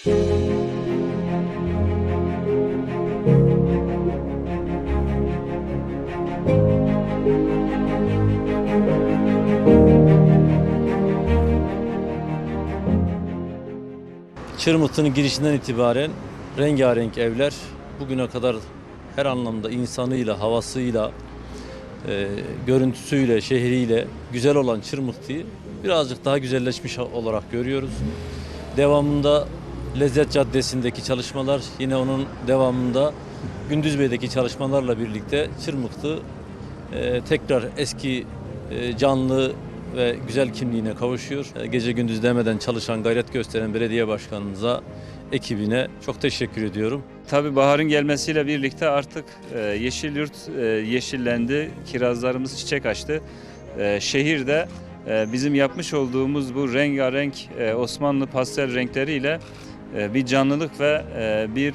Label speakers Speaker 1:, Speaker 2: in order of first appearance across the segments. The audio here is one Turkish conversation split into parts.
Speaker 1: Çırmıklı'nın girişinden itibaren rengarenk evler bugüne kadar her anlamda insanıyla, havasıyla, e, görüntüsüyle, şehriyle güzel olan Çırmıklı'yı birazcık daha güzelleşmiş olarak görüyoruz. Devamında Lezzet Caddesi'ndeki çalışmalar, yine onun devamında Gündüzbey'deki çalışmalarla birlikte Çırmıklı e, tekrar eski e, canlı ve güzel kimliğine kavuşuyor. E, Gece gündüz demeden çalışan, gayret gösteren belediye başkanımıza, ekibine çok teşekkür ediyorum.
Speaker 2: Tabii baharın gelmesiyle birlikte artık e, Yeşilyurt e, yeşillendi, kirazlarımız çiçek açtı. E, şehirde e, bizim yapmış olduğumuz bu rengarenk e, Osmanlı pastel renkleriyle bir canlılık ve e, bir e,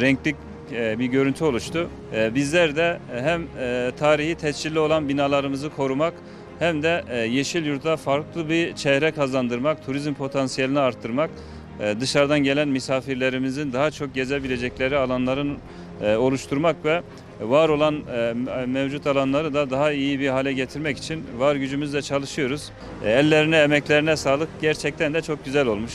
Speaker 2: renklik e, bir görüntü oluştu. E, bizler de hem tarihi tescilli olan binalarımızı korumak hem de e, Yeşilyurt'a farklı bir çehre kazandırmak, turizm potansiyelini arttırmak, dışarıdan gelen misafirlerimizin daha çok gezebilecekleri alanların oluşturmak ve var olan mevcut alanları da daha iyi bir hale getirmek için var gücümüzle çalışıyoruz. Ellerine, emeklerine sağlık. Gerçekten de çok güzel olmuş.